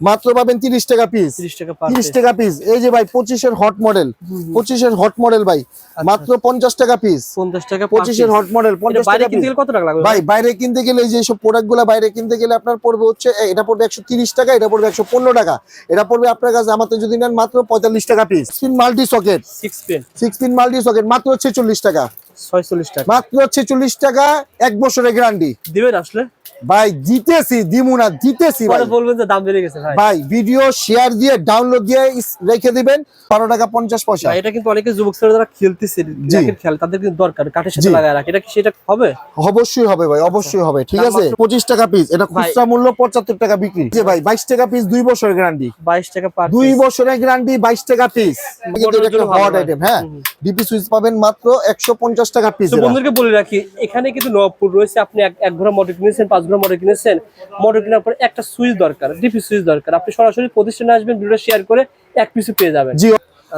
মাত্র পাবেন তিরিশ টাকা পিস 30 টাকা পার তিরিশ টাকা পিস এই যে ভাই পঁচিশের হট মডেল পঁচিশের হট মডেল ভাই মাত্র পঞ্চাশ টাকা পিস 50 টাকা পঁচিশের হট মডেল পঞ্চাশ টাকা কত লাগবে ভাই? বাইরে কিনতে গেলে এই যে সব প্রোডাক্টগুলা বাইরে কিনতে গেলে আপনার পড়বে হচ্ছে এটা পড়বে একশো তিরিশ টাকা এটা পড়বে একশো পনেরো টাকা। এটা পড়বে আপনার কাছে আমাদের যদি নেন মাত্র পঁয়তাল্লিশ টাকা piece pin multi socket 6 pin six pin multi socket মাত্র ছেচল্লিশ টাকা। 46 টাকা। মাত্র ছেচল্লিশ টাকা এক বছরের গ্যারান্টি দিবেন আসলে? ভাই জিতেছি দিমুনা জিতেছি ভাই। বলবেন যে দাম বেড়ে গেছে ভাই। ভাই ভিডিও শেয়ার দিয়ে ডাউনলোড দিয়ে রেখে দিবেন বারো টাকা পঞ্চাশ পয়সা। ভাই, এটা কিন্তু অনেকে যুবক ছেলেরা যারা খেলতেছে জি। র্যাকেট খেলে তাদের কিন্তু দরকার কাঠের সাথে লাগায় রাখে। এটা কি সেটা হবে? অবশ্যই হবে ভাই অবশ্যই হবে ঠিক আছে? মাত্র- পঁচিশ টাকা পিস এটা খুচরা মূল্য পঁচাত্তর টাকা বিক্রি। যে ভাই বাইশ টাকা পিস দুই বছরের গ্যারান্টি 22 টাকা পার দুই বছরের গ্যারান্টি বাইশ টাকা পিস কিন্তু এটা একটা হট আইটেম হ্যাঁ। ডিপি সুইচ পাবেন মাত্র একশো পঞ্চাশ টাকা পিস তো বন্ধুদেরকে বলে রাখি এখানে কিন্তু নবপুর রয়েছে আপনি এক ঘোড়া মোটর কিনেছেন পাঁচ ঘোড়া মোটর কিনেছেন। মোটর কেনার পরে একটা সুইচ দরকার ডিপি সুইচ দরকার। আপনি সরাসরি প্রতিষ্ঠানে আসবেন ভিডিও শেয়ার করে এক পিসে পেয়ে যাবেন। জি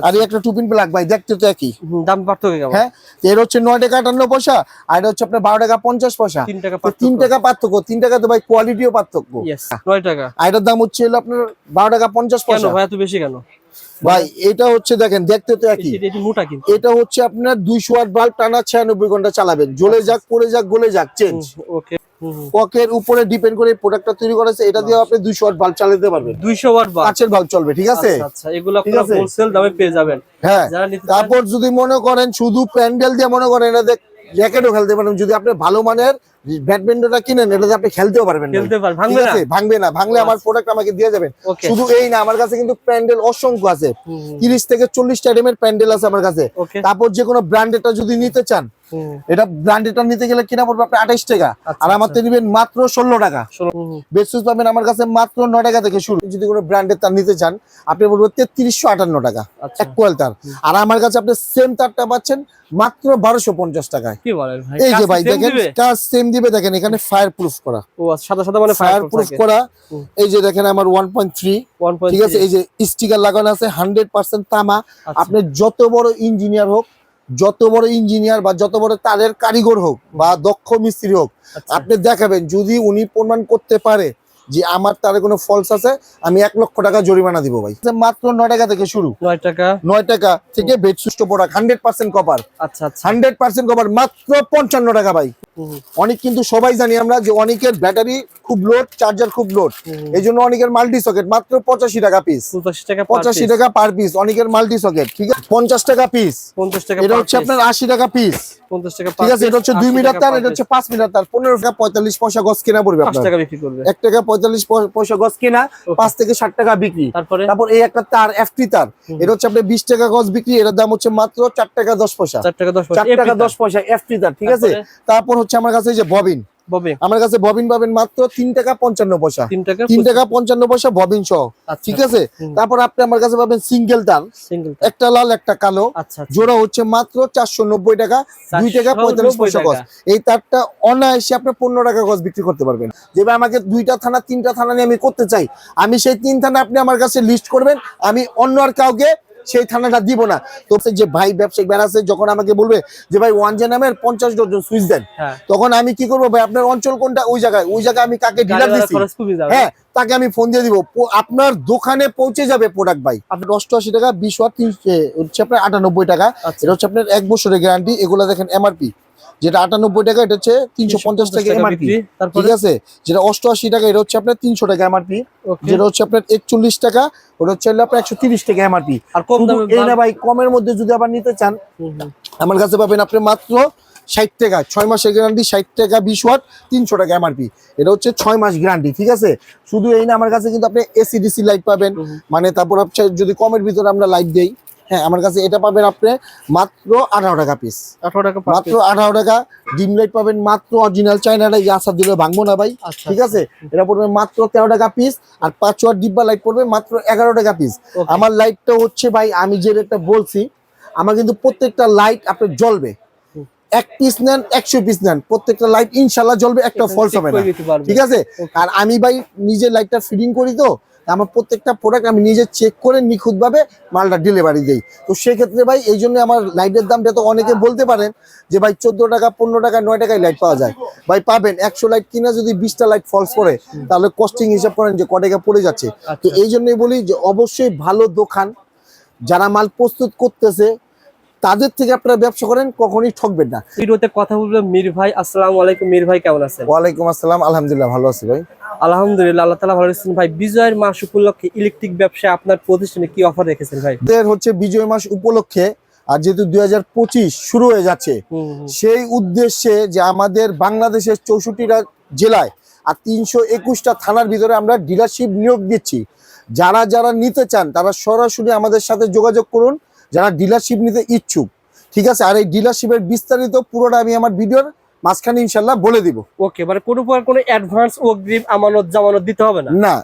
আর এই একটা টুপিন প্লাগ ভাই দেখতে তো একই। দাম পার্থক্য কেমন? হ্যাঁ এর হচ্ছে নয় টাকা আটান্ন পয়সা আর এটা হচ্ছে আপনার টাকা পয়সা। পার্থক্য। টাকা পার্থক্য তিন টাকা তো ভাই কোয়ালিটিও পার্থক্য। ইয়েস নয় টাকা। আর এটার দাম হচ্ছে হলো আপনার বারো টাকা পঞ্চাশ কেন পয়সা। ভাই এত বেশি কেন? ভাই এটা হচ্ছে দেখেন দেখতে তো একই। এটা- এটা মোটা কিন্তু। এটা হচ্ছে আপনার বাল্ব টানা ছিয়ানব্বই ঘণ্টা চালাবেন। জ্বলে যাক পড়ে যাক গলে যাক চেঞ্জ ওকে ককের উপরে ডিপেন্ড করে প্রোডাক্টটা তৈরি করেছে এটা দিয়ে আপনি দুইশো আট বাল্ব চালাতে পারবেন। দুইশো ওয়াট বা কাঁচের বাল্ব চলবে ঠিক আছে? আচ্ছা আচ্ছা এগুলো আপনারা হোলসেল দামে পেয়ে যাবেন। হ্যাঁ তারপর যদি মনে করেন শুধু প্যান্ডেল দিয়ে মনে করেন এটা র্যাকেটও খেলতে পারেন যদি আপনি ভালো মানের ব্যাডমিন্টনটা কিনেন এটাতে আপনি খেলতেও পারবেন খেলতে পার ঠিক ভাঙবে না ভাঙবে না ভাঙলে আমার প্রোডাক্ট আমাকে দিয়ে যাবেন। শুধু এই না আমার কাছে কিন্তু প্যান্ডেল অসংখ্য আছে। তিরিশ থেকে চল্লিশ আইটেমের প্যান্ডেল আছে আমার কাছে। তারপর যে কোনো ব্র্যান্ডেডটা যদি নিতে চান এটা ব্র্যান্ডেডটা নিতে গেলে কিনা পড়বে আপনার আঠাইশ টাকা। আচ্ছা, আর আমার নিবেন মাত্র ষোলো টাকা। বেডশুজ পাবেন আমার কাছে মাত্র ন টাকা থেকে শুরু। যদি কোনো ব্র্যান্ডের তার নিতে চান আপনি বলবেন তেত্রিশশো আটান্ন টাকা। আচ্ছা। এক কোয়াল তার। আর আমার কাছে আপনি সেম তারটা পাচ্ছেন মাত্র বারোশো পঞ্চাশ টাকায়। এই যে ভাই দেখেন সেম দিবে দেখেন এখানে ফায়ার প্রুফ করা আচ্ছা, সাদা সাদা মানে ফায়ার প্রুফ করা। এই যে দেখেন আমার ওয়ান পয়েন্ট থ্রি ঠিক আছে এই যে স্টিকার লাগানো আছে হান্ড্রেড পার্সেন্ট তামা। আচ্ছা। আপনি যত বড় ইঞ্জিনিয়ার হোক যত বড় ইঞ্জিনিয়ার বা যত বড় তারের কারিগর হোক বা দক্ষ মিস্ত্রি হোক আচ্ছা। আপনি দেখাবেন যদি উনি প্রমাণ করতে পারে যে আমার তারে কোনো ফলস আছে আমি এক লক্ষ টাকা জরিমানা দিব ভাই। মাত্র নয় টাকা থেকে শুরু। নয় টাকা? নয় টাকা থেকে বেড সুস্থ প্রোডাক্ট হান্ড্রেড পার্সেন্ট কপার আচ্ছা হান্ড্রেড পার্সেন্ট কপার মাত্র পঞ্চান্ন টাকা ভাই। অনেক কিন্তু সবাই জানি আমরা যে অনেকের ব্যাটারি খুব লোড চার্জার খুব লোড এই জন্য অনেকের মাল্টি সকেট মাত্র পঁচাশি টাকা পিস পঁচাশি টাকা পার পিস অনেকের মাল্টি সকেট ঠিক আছে? পঞ্চাশ টাকা পিস পঞ্চাশ টাকা এটা হচ্ছে আপনার আশি টাকা পিস পঞ্চাশ টাকা ঠিক আছে? এটা হচ্ছে দুই মিটার তার এটা হচ্ছে পাঁচ মিটার তার পনেরো টাকা পঁয়তাল্লিশ পয়সা গজ কেনা পড়বে টাকা বিক্রি করবে। এক টাকা পঁয়তাল্লিশ পয়সা গজ কেনা পাঁচ থেকে ষাট টাকা বিক্রি। তারপর? এই একটা তার এফটি তার। এটা হচ্ছে আপনার বিশ টাকা গজ বিক্রি এটার দাম হচ্ছে মাত্র চার টাকা দশ পয়সা। চার টাকা দশ পয়সা চার টাকা দশ পয়সা এফটি তার ঠিক আছে? তারপরে? হচ্ছে আমার কাছে যে ববিন। আমার কাছে ববিন পাবেন মাত্র তিন টাকা পঞ্চান্ন পয়সা। তিন টাকা পঞ্চান্ন। পয়সা ববিন সহ। আচ্ছা, ঠিক আছে? তারপর আপনি আমার কাছে পাবেন সিঙ্গেল সিঙ্গেল একটা লাল একটা কালো। আচ্ছা আচ্ছা। জোড়া হচ্ছে মাত্র চারশো নব্বই টাকা দুই টাকা 490 পঁয়তাল্লিশ পয়সা গজ। এই তারটা অনায়াসে আপনি পনেরো টাকা গজ বিক্রি করতে পারবেন। যেভাবে আমাকে দুইটা থানা তিনটা থানা নিয়ে আমি করতে চাই আমি সেই তিন থানা আপনি আমার কাছে লিস্ট করবেন আমি অন্য আর কাউকে সেই থানাটা দিব না। তো যে ভাই ব্যবসায়িক বেড়া আছে যখন আমাকে বলবে যে ভাই ওয়ান জে নামের পঞ্চাশ ডজন সুইচ দেন হ্যাঁ। তখন আমি কি করব ভাই? আপনার অঞ্চল কোনটা? ওই জায়গায়। ওই জায়গায় আমি কাকে ডিলার দিচ্ছি হ্যাঁ তাকে আমি ফোন দিয়ে দিব। আপনার দোকানে পৌঁছে যাবে প্রোডাক্ট ভাই। আপনার অষ্টআশি টাকা বিশ তিন হচ্ছে আপনার আটানব্বই টাকা। আচ্ছা। এটা হচ্ছে আপনার এক বছরের গ্যারান্টি এগুলো দেখেন এমআরপি যেটা আটানব্বই টাকা এটা হচ্ছে তিনশো পঞ্চাশ টাকা এমআরপি ঠিক আছে? যেটা অষ্টআশি টাকা এটা হচ্ছে আপনার তিনশো টাকা এমআরপি. যেটা হচ্ছে আপনার একচল্লিশ টাকা ওটা হচ্ছে আপনার একশো তিরিশ টাকা এমআরপি আর কম এই না ভাই কমের মধ্যে যদি আবার নিতে চান। আমার কাছে পাবেন আপনি মাত্র ষাট টাকা ছয় মাসের গ্যারান্টি ষাট টাকা বিশ ওয়াট তিনশো টাকা এমআরপি এটা হচ্ছে ছয় মাস গ্যারান্টি ঠিক আছে? শুধু এই না আমার কাছে কিন্তু আপনি এসি ডিসি লাইট পাবেন মানে তারপর যদি কমের ভিতরে আমরা লাইট দেই হ্যাঁ আমার কাছে এটা পাবেন আপনি মাত্র আঠারো টাকা পিস আঠারো টাকা মাত্র আঠারো টাকা। ডিম লাইট পাবেন মাত্র অরিজিনাল চাইনাটা এই আসার দিলে ভাঙবো না ভাই। আচ্ছা, ঠিক আছে? এটা পড়বে মাত্র তেরো টাকা পিস আর পাঁচ ওয়াট ডিব্বা লাইট পড়বে মাত্র এগারো টাকা পিস আমার লাইটটা হচ্ছে ভাই আমি যে রেটটা বলছি আমার কিন্তু প্রত্যেকটা লাইট আপনার জ্বলবে। এক পিস নেন একশো পিস নেন প্রত্যেকটা লাইট ইনশাল্লাহ জ্বলবে একটা ফলস হবে না। ঠিক আছে? আর আমি ভাই নিজের লাইটটা ফিটিং করি তো আমার প্রত্যেকটা প্রোডাক্ট আমি নিজে চেক করে নিখুঁত ভাবে মালটা ডেলিভারি দিই। তো সেক্ষেত্রে ভাই এই জন্য আমার লাইটের দামটা তো অনেকে বলতে পারেন যে ভাই চোদ্দ টাকা পনেরো টাকা নয় টাকায় লাইট পাওয়া যায়। ভাই পাবেন। একশো লাইট কিনা যদি বিশটা লাইট ফলস পড়ে তাহলে কস্টিং হিসাব করেন যে ক টাকা পড়ে যাচ্ছে। তো এই জন্যই বলি যে অবশ্যই ভালো দোকান যারা মাল প্রস্তুত করতেছে তাদের থেকে আপনারা ব্যবসা করেন কখনোই ঠকবেন না। ভিডিওতে কথা বলব মির ভাই আসসালামু আলাইকুম। মির ভাই কেমন আছেন? ওয়ালাইকুম আসসালাম। আলহামদুলিল্লাহ ভালো আছি ভাই। আলহামদুলিল্লাহ আল্লাহ তালা ভালো আছেন ভাই বিজয়ের মাস উপলক্ষে ইলেকট্রিক ব্যবসায় আপনার প্রতিষ্ঠানে কি অফার রেখেছেন ভাই? হচ্ছে বিজয় মাস উপলক্ষে আর যেহেতু দু হাজার পঁচিশ শুরু হয়ে যাচ্ছে। সেই উদ্দেশ্যে যে আমাদের বাংলাদেশের চৌষট্টিটা জেলায় আর তিনশো একুশটা থানার ভিতরে আমরা ডিলারশিপ নিয়োগ দিচ্ছি। যারা যারা নিতে চান তারা সরাসরি আমাদের সাথে যোগাযোগ করুন। যারা ডিলারশিপ নিতে ইচ্ছুক ঠিক আছে? আর এই ডিলারশিপের বিস্তারিত পুরোটা আমি আমার ভিডিওর মাঝখানে ইনশাল্লাহ বলে দিব। ওকে মানে কোনো প্রকার কোনো অ্যাডভান্স অগ্রিম আমানত জামানত দিতে হবে না? না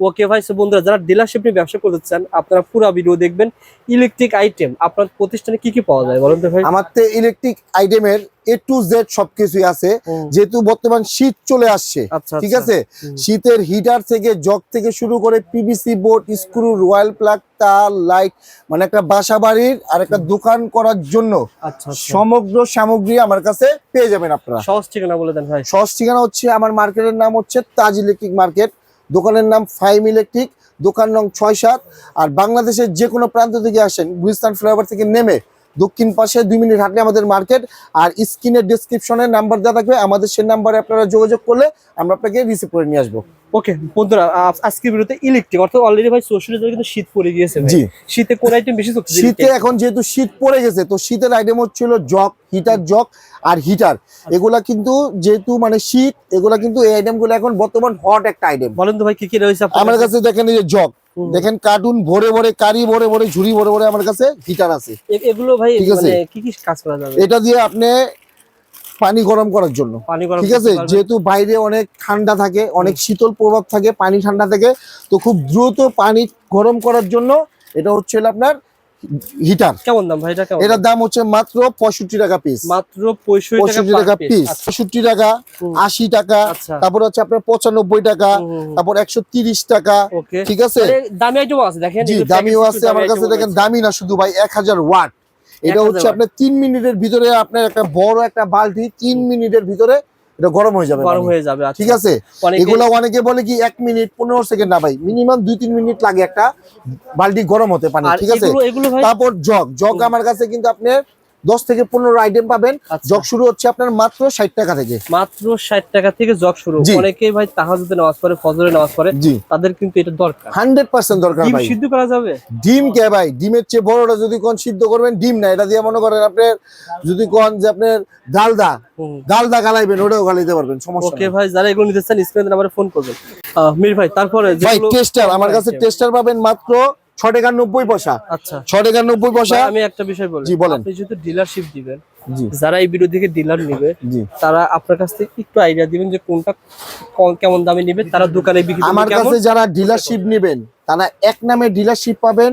ওকে ভাই সো বন্ধুরা যারা ডিলারশিপ নিয়ে ব্যবসা করতে চান আপনারা পুরো ভিডিও দেখবেন। ইলেকট্রিক আইটেম আপনার প্রতিষ্ঠানে কি কি পাওয়া যায় বলুন তো ভাই? আমার তো ইলেকট্রিক আইটেমের এ টু জেড সবকিছুই আছে। যেহেতু বর্তমান শীত চলে আসছে আচ্ছা ঠিক আচ্ছা। আছে শীতের হিটার থেকে জগ থেকে শুরু করে PVC board screw royal plug তার লাইট মানে একটা বাসা বাড়ির আর একটা দোকান করার জন্য আচ্ছা আচ্ছা। সমগ্র সামগ্রী আমার কাছে পেয়ে যাবেন আপনারা। সহজ ঠিকানা বলে দেন ভাই। সহজ ঠিকানা হচ্ছে আমার মার্কেটের নাম হচ্ছে তাজ ইলেকট্রিক মার্কেট দোকানের নাম ফাইম ইলেকট্রিক, দোকান রং ছয় সাত। আর বাংলাদেশের যে কোনো প্রান্ত থেকে আসেন, গুলিস্তান ফ্লাইওভার থেকে নেমে দক্ষিণ পাশে দুই মিনিট হাঁটলে আমাদের মার্কেট আর স্ক্রিনের ডিসক্রিপশনে নাম্বার দেওয়া থাকবে আমাদের সেই নাম্বারে আপনারা যোগাযোগ করলে আমরা আপনাকে রিসিভ করে নিয়ে আসব। ওকে বন্ধুরা আজকের ভিডিওতে ইলেকট্রিক অর্থাৎ অলরেডি ভাই জন্য কিন্তু শীত পড়ে গিয়েছে জি। শীতে কোন আইটেম বেশি চলছে শীতে এখন যেহেতু শীত পড়ে গেছে তো শীতের আইটেম হচ্ছিল জগ হিটার জগ আর হিটার এগুলা কিন্তু যেহেতু মানে শীত এগুলা কিন্তু এই আইটেমগুলো এখন বর্তমান হট একটা আইটেম বলেন তো ভাই কি কি রয়েছে আমার কাছে? দেখেন এই যে জগ হুম। দেখেন কার্টুন ভরে ভরে কারি ভরে ভরে ঝুড়ি ভরে ভরে আমার কাছে গিটার আছে। এগুলো ভাই ঠিক আছে। মানে কি কি কাজ করা যাবে? এটা দিয়ে আপনি পানি গরম করার জন্য। ঠিক আছে? যেহেতু বাইরে অনেক ঠান্ডা থাকে অনেক শীতল প্রভাব থাকে পানি ঠান্ডা থাকে তো খুব দ্রুত পানি গরম করার জন্য এটা হচ্ছে আপনার হিটার। কেমন দাম ভাই? এটা কেমন? এটার দাম হচ্ছে মাত্র পঁয়ষট্টি টাকা পিস মাত্র পঁয়ষট্টি পঁয়ষট্টি টাকা পিস পঁয়ষট্টি টাকা হুম। আশি টাকা আচ্ছা। তারপর হচ্ছে আপনার পঁচানব্বই টাকা তারপর একশো তিরিশ টাকা ঠিক আছে? দামি আইটেম আছে দেখেন জি দামিও আছে আমার কাছে দেখেন দামি না শুধু ভাই এক হাজার ওয়াট। এটা হচ্ছে আপনার তিন মিনিটের ভিতরে আপনার একটা বড় একটা বালতি তিন মিনিটের ভিতরে এটা গরম হয়ে যাবে গরম হয়ে যাবে আচ্ছা। ঠিক আছে? এগুলো অনেকে বলে কি এক মিনিট পনেরো সেকেন্ড না ভাই মিনিমাম দুই তিন মিনিট লাগে একটা বালতি গরম হতে পানি ঠিক আছে? তারপর জগ। জগ আমার কাছে কিন্তু আপনি দশ থেকে পনেরো আইটেম পাবেন। আচ্ছা। জগ শুরু হচ্ছে আপনার মাত্র ষাট টাকা থেকে। মাত্র ষাট টাকা থেকে জগ শুরু। অনেকে ভাই তাহাজুদে নামাজ পড়ে ফজরে নামাজ পড়ে। জি। তাদের কিন্তু এটা দরকার। হান্ড্রেড পার্সেন্ট দরকার ভাই। সিদ্ধ করা যাবে? ডিম কে ভাই? ডিমের চেয়ে বড়টা যদি কোন সিদ্ধ করবেন ডিম না। এটা দিয়ে মনে করেন আপনার যদি কোন যে আপনার ডালদা ডালদা গালাইবেন ওটাও গালাইতে পারবেন সমস্যা ওকে ভাই যারা এগুলো নিতে চান স্ক্রিনে নাম্বারে ফোন করবেন। মির ভাই তারপরে ভাই টেস্টার আমার কাছে টেস্টার পাবেন মাত্র ছ টাকা নব্বই পয়সা। আচ্ছা। ছ টাকা নব্বই পয়সা। আমি একটা বিষয় বলি। জি, বলেন। আপনি যেহেতু ডিলারশিপ দিবেন যারা এই ভিডিও থেকে ডিলার নিবে তারা আপনার কাছ থেকে একটু আইডিয়া দিবেন যে কোনটা কেমন দামে নিবে তারা দোকানে বিক্রি আমার কাছে যারা ডিলারশিপ নেবেন তারা এক নামে ডিলারশিপ পাবেন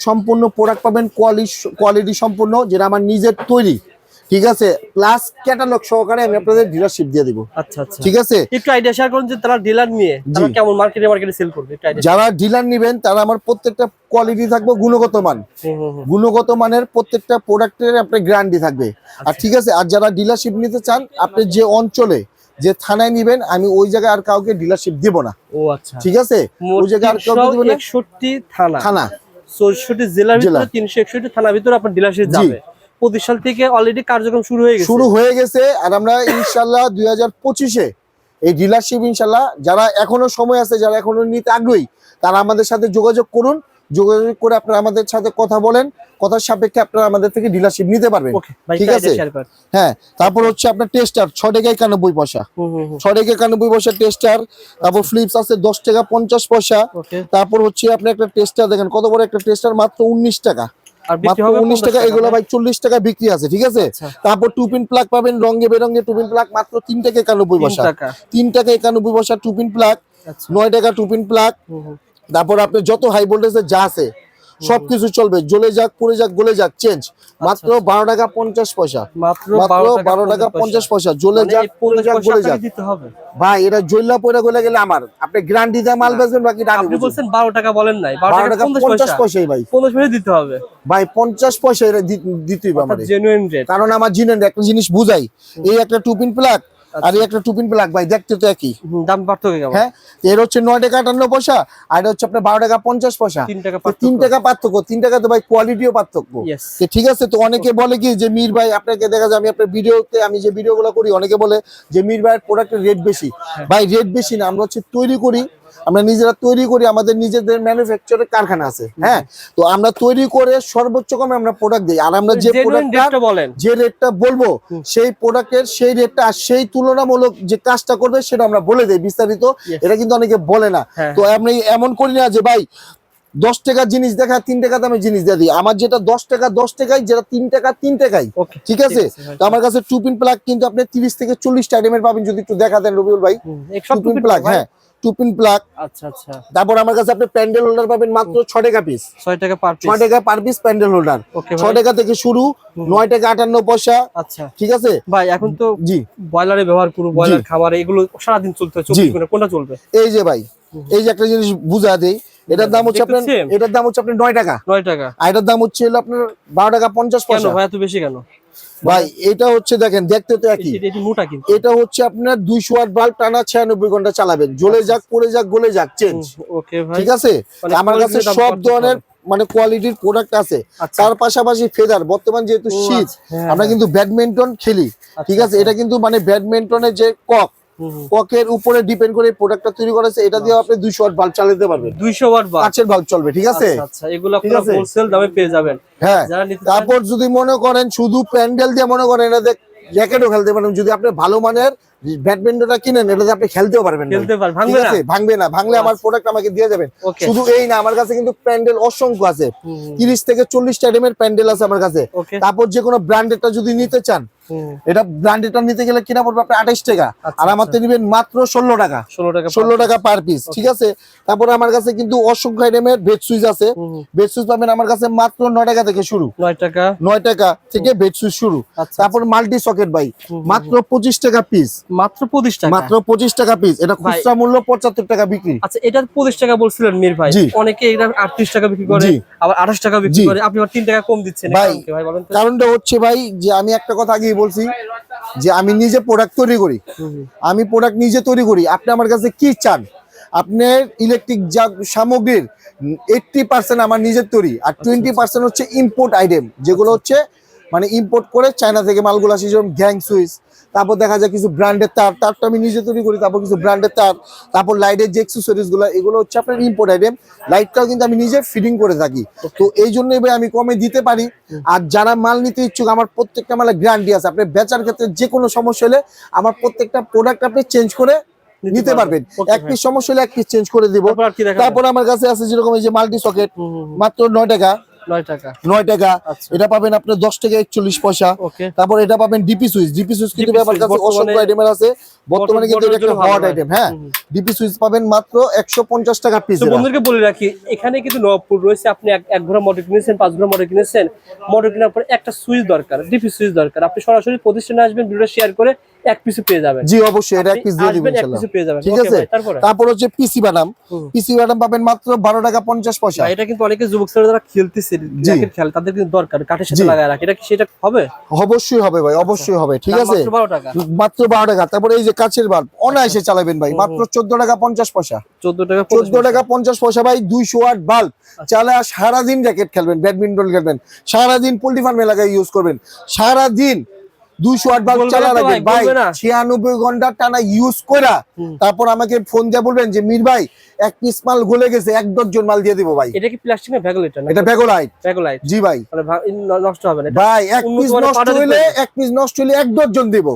সম্পূর্ণ প্রোডাক্ট পাবেন কোয়ালিটি সম্পূর্ণ যেটা আমার নিজের তৈরি। ঠিক আছে? প্লাস ক্যাটালগ সহকারে আমি আপনাদের ডিলারশিপ দিয়ে দিব। আচ্ছা আচ্ছা। ঠিক আছে? একটু আইডিয়া শেয়ার করুন যে তারা ডিলার নিয়ে তারা কেমন মার্কেটে মার্কেটে সেল করবে যারা ডিলার নেবেন তারা আমার প্রত্যেকটা কোয়ালিটি থাকবে গুণগত মান। গুণগত মানের প্রত্যেকটা প্রোডাক্টের আপনার গ্যারান্টি থাকবে। আর ঠিক আছে আর যারা ডিলারশিপ নিতে চান আপনি যে অঞ্চলে যে থানায় নিবেন আমি ওই জায়গায় আর কাউকে ডিলারশিপ দিব না। ও আচ্ছা। ঠিক আছে? ওই জায়গায় আর কাউকে দিব না। একষট্টি থানা। থানা। চৌষট্টি জেলার জেলা। ভিতরে তিনশো একষট্টি থানার ভিতরে আপনার ডিলারশিপ যাবে। পঁচিশ সাল থেকে অলরেডি কার্যক্রম শুরু হয়ে গেছে। শুরু হয়ে গেছে আর আমরা ইনশাল্লাহ দুই হাজার পঁচিশে এই ডিলারশিপ ইনশাল্লাহ যারা এখনও সময় আছে যারা এখনও নিতে আগ্রহী তারা আমাদের সাথে যোগাযোগ করুন। যোগাযোগ করে আপনারা আমাদের সাথে কথা বলেন কথার সাপেক্ষে আপনারা আমাদের থেকে ডিলারশিপ নিতে পারবেন। ঠিক আছে। হ্যাঁ তারপর হচ্ছে আপনার টেস্টার ছ টাকা একানব্বই পয়সা। ছ টাকা একানব্বই পয়সা টেস্টার তারপর ফ্লিপস আছে দশ টাকা পঞ্চাশ পয়সা। তারপর হচ্ছে আপনি একটা টেস্টার দেখেন কত বড় একটা টেস্টার মাত্র উনিশ টাকা। উনিশ টাকা এগুলো ভাই চল্লিশ টাকা বিক্রি আছে ঠিক আছে? আচ্ছা। তারপর টুপিন প্লাগ পাবেন রঙে বেরঙে টুপিন প্লাগ মাত্র তিন টাকা একানব্বই তিন পয়সা তিন টাকা একানব্বই পয়সা প্লাগ আচ্ছা। নয় টাকা প্লাগ তারপর আপনি যত হাই ভোল্টেজের যা আছে সবকিছু চলবে। জ্বলে যাক পড়ে যাক গলে যাক চেঞ্জ মাত্র বারো টাকা পঞ্চাশ পয়সা। মাত্র বারো টাকা পঞ্চাশ পয়সা। জ্বলে মানে যাক পড়ে 50 যাক গলে যাক। ভাই এটা জৈলা পয়রা গলে গেলে আমার। আপনি গ্যারান্টি দিয়ে মাল বেচবেন বাকি আপনি বলছেন বারো টাকা বলেন নাই। বারো টাকা পঞ্চাশ পয়সাই ভাই। পঞ্চাশ পয়সা দিতে হবে। ভাই পঞ্চাশ পয়সা এটা দিতেই হবে কারণ আমার একটা জিনিস বুঝাই। এই একটা টুপিন প্লাগ আর একটা একটা টুপিন প্লাগ ভাই দেখতে তো একই। দাম পার্থক্য কেমন? হ্যাঁ এর হচ্ছে নয় টাকা আটান্ন পয়সা আর এটা হচ্ছে আপনার বারো টাকা পঞ্চাশ পয়সা। তিন টাকা পার্থক্য। তিন টাকা তো ভাই কোয়ালিটিও পার্থক্য। ঠিক আছে তো অনেকে বলে কি যে মীর ভাই আপনাকে দেখা যায় আমি আপনার ভিডিওতে আমি যে ভিডিওগুলো করি অনেকে বলে যে মীর ভাইয়ের প্রোডাক্টের রেট বেশি। ভাই রেট বেশি না আমরা হচ্ছে তৈরি করি আমরা নিজেরা তৈরি করি আমাদের নিজেদের ম্যানুফ্যাকচারের কারখানা আছে হ্যাঁ? তো আমরা তৈরি করে সর্বোচ্চ কমে আমরা প্রোডাক্ট দিই। আর আমরা যে প্রোডাক্টটা রেটটা বলেন। যে রেটটা বলব সেই প্রোডাক্টের সেই রেটটা আর সেই তুলনামূলক যে কাজটা করবে সেটা আমরা বলে দেই বিস্তারিত। এটা কিন্তু অনেকে বলে না। হ্যাঁ। তো আমি এমন করি না যে ভাই দশ টাকার জিনিস দেখা তিন টাকা দামে জিনিস দিয়ে দিই। আমার যেটা দশ টাকা দশ টাকায় যেটা তিন টাকা তিন টাকাই। ঠিক আছে? তো আমার কাছে টুপিন প্লাগ কিন্তু আপনি তিরিশ থেকে চল্লিশটা আইটেমের পাবেন যদি একটু দেখা দেন রবিউল ভাই। প্লাগ হ্যাঁ। টুপিন প্লাগ আচ্ছা আচ্ছা। তারপর আমার কাছে আপনি প্যান্ডেল হোল্ডার পাবেন মাত্র টাকা পিস ছয় টাকা পার ছয় টাকা পার পিস প্যান্ডেল হোল্ডার টাকা থেকে শুরু নয় টাকা আটান্ন পয়সা। আচ্ছা। ঠিক আছে? ভাই এখন তো জি। বয়লারে ব্যবহার করব বয়লার খাবারে এগুলো সারাদিন চলতে চব্বিশ কোনটা চলবে? এই যে ভাই এই যে একটা জিনিস বুঝা দেই এটার দাম হচ্ছে আপনার এটার দাম হচ্ছে আপনার নয় টাকা। নয় টাকা। আর এটার দাম হচ্ছে আপনার বারো টাকা পঞ্চাশ কেন পয়সা। ভাই এত বেশি কেন? ভাই এটা হচ্ছে দেখেন দেখতে তো একই। এটা হচ্ছে আপনার দুইশো আট বাল্ব টানা ছিয়ানব্বই ঘণ্টা চালাবেন। জ্বলে যাক পড়ে যাক গলে যাক চেঞ্জ ওকে ভাই। ঠিক আছে? মানে আমার কাছে সব ধরনের মানে কোয়ালিটির প্রোডাক্ট আছে। আচ্ছা। তার পাশাপাশি ফেদার বর্তমান যেহেতু শীত আচ্ছা, হ্যাঁ, আমরা হ্যাঁ। কিন্তু ব্যাডমিন্টন খেলি। ঠিক আছে? আচ্ছা। এটা কিন্তু মানে ব্যাডমিন্টনের যে কক ককের উপরে ডিপেন্ড করে প্রোডাক্টটা তৈরি করেছে এটা দিয়ে আপনি দুইশো আট বাল্ব চালাতে পারবেন। 200 ওয়াট বা কাঁচের বাল্ব চলবে ঠিক আছে? আচ্ছা আচ্ছা এগুলো আপনারা হোলসেল দামে পেয়ে যাবেন। হ্যাঁ তারপর যদি মনে করেন শুধু প্যান্ডেল দিয়ে মনে করেন এটা র্যাকেটও খেলতে পারেন যদি আপনি ভালো মানের ব্যাডমিন্টনটা কিনেন এটাতে আপনি খেলতেও পারবেন। খেলতে পার ঠিক ভাঙবে না ভাঙবে না ভাঙলে আমার প্রোডাক্ট আমাকে দিয়ে যাবেন। শুধু এই না আমার কাছে কিন্তু প্যান্ডেল অসংখ্য আছে। তিরিশ থেকে চল্লিশটা আইটেমের প্যান্ডেল আছে আমার কাছে। তারপর যে কোনো ব্র্যান্ডেডটা যদি নিতে চান এটা ব্র্যান্ডেডটা নিতে গেলে কিনা পড়বে আপনার আঠাইশ টাকা। আচ্ছা, আর আমার তো নিবেন মাত্র ষোলো টাকা। 16 টাকা ষোলো টাকা পার পিস ঠিক আছে? তারপরে আমার কাছে কিন্তু অসংখ্য আইটেমের বেড সুইচ আছে। বেড সুইচ পাবেন আমার কাছে মাত্র নয় টাকা থেকে শুরু। 9 টাকা। নয় টাকা থেকে বেড সুইচ শুরু। আচ্ছা তারপর মাল্টি সকেট ভাই মাত্র পঁচিশ টাকা পিস মাত্র 25 টাকা? মাত্র পঁচিশ টাকা পিস এটা খুচরা মূল্য পঁচাত্তর টাকা বিক্রি। আচ্ছা এটা 25 টাকা বলছিলেন মীর ভাই। অনেকে এটা 38 টাকা বিক্রি করে আবার 28 টাকা বিক্রি করে। আপনি আবার 3 টাকা কম দিচ্ছেন ভাই, কারণটা হচ্ছে ভাই যে আমি একটা কথা আগেই বলছি যে আমি নিজে প্রোডাক্ট তৈরি করি। আমি প্রোডাক্ট নিজে তৈরি করি। আপনি আমার কাছে কি চান? আপনার ইলেকট্রিক যা সামগ্রীর এইটটি পার্সেন্ট আমার নিজের তৈরি আর টোয়েন্টি পার্সেন্ট হচ্ছে ইম্পোর্ট আইটেম যেগুলো হচ্ছে মানে ইম্পোর্ট করে চায়না থেকে মালগুলো আসে যেমন গ্যাং সুইচ তারপর দেখা যায় কিছু ব্র্যান্ডের তার তারটা আমি নিজে তৈরি করি তারপর কিছু ব্র্যান্ডের তার তারপর লাইটের যে অ্যাক্সেসরিজগুলো এগুলো হচ্ছে আপনার ইম্পোর্ট আইটেম লাইটটাও কিন্তু আমি নিজে ফিটিং করে থাকি। তো এই জন্য এবার আমি কমে দিতে পারি। আর যারা মাল নিতে ইচ্ছুক আমার প্রত্যেকটা মালে গ্যারান্টি আছে। আপনি বেচার ক্ষেত্রে যে কোনো সমস্যা হলে আমার প্রত্যেকটা প্রোডাক্ট আপনি চেঞ্জ করে নিতে পারবেন। এক পিস সমস্যা হলে এক পিস চেঞ্জ করে দিব। তারপর আমার কাছে আছে যেরকম এই যে মাল্টি সকেট। মাত্র নয় টাকা। 9 টাকা। নয় টাকা। আচ্ছা। এটা পাবেন আপনার দশ টাকা একচল্লিশ পয়সা। তারপর এটা পাবেন ডিপি সুইচ ডিপি সুইচ কিন্তু আমার কাছে অসংখ্য আইটেমের আছে। বর্তমানে কিন্তু এটা একটা হট আইটেম হ্যাঁ। ডিপি সুইচ পাবেন মাত্র একশো পঞ্চাশ টাকা পিস বন্ধুদেরকে বলে রাখি এখানে কিন্তু নবাবপুর রয়েছে। আপনি এক এক ঘোড়া মোটর কিনেছেন পাঁচ ঘোড়া মোটর কিনেছেন। মোটর কেনার পরে একটা সুইচ দরকার ডিপি সুইচ দরকার। আপনি সরাসরি প্রতিষ্ঠানে আসবেন ভিডিও শেয়ার করে এক পিসে পেয়ে যাবেন। জি অবশ্যই এটা এক পিস দিয়ে দিবেন আসবেন এক ইনশাল্লাহ। পিসে পেয়ে যাবেন। ঠিক আছে? তারপর? হচ্ছে পিসি বাদাম পিসি বাদাম পাবেন মাত্র বারো টাকা পঞ্চাশ পয়সা। এটা কিন্তু অনেকে যুবক ছেলেরা যারা খেলতেছে জি। খেলে তাদের কিন্তু দরকার কাঠের সাথে লাগায় রাখে। এটা কি সেটা হবে? অবশ্যই হবে ভাই অবশ্যই হবে ঠিক আছে? মাত্র 12 টাকা। মাত্র বারো টাকা। তারপরে এই যে কাছের বাল্ব অনায়াসে চালাবেন ভাই মাত্র চোদ্দ টাকা পঞ্চাশ পয়সা। 14 টাকা চোদ্দ টাকা পঞ্চাশ পয়সা ভাই দুইশো আট বাল্ব চালে আর সারাদিন র্যাকেট খেলবেন ব্যাডমিন্টন খেলবেন। সারাদিন পোল্ট্রি ফার্ম এলাকায় ইউজ করবেন। সারাদিন দুইশো আট বাল্ব চালা রাখবেন ভাই। ছিয়ানব্বই ঘণ্টা টানা ইউজ করা তারপর আমাকে ফোন দিয়ে বলবেন যে মির ভাই এক পিস মাল গলে গেছে এক ডজন মাল দিয়ে দিব ভাই। এটা কি প্লাস্টিক না ভ্যাগল এটা না? এটা ব্যাগোলাইট ভ্যাগল জি ভাই। নষ্ট হবে না। ভাই এক পিস নষ্ট হইলে এক পিস নষ্ট হইলে এক ডজন দিব।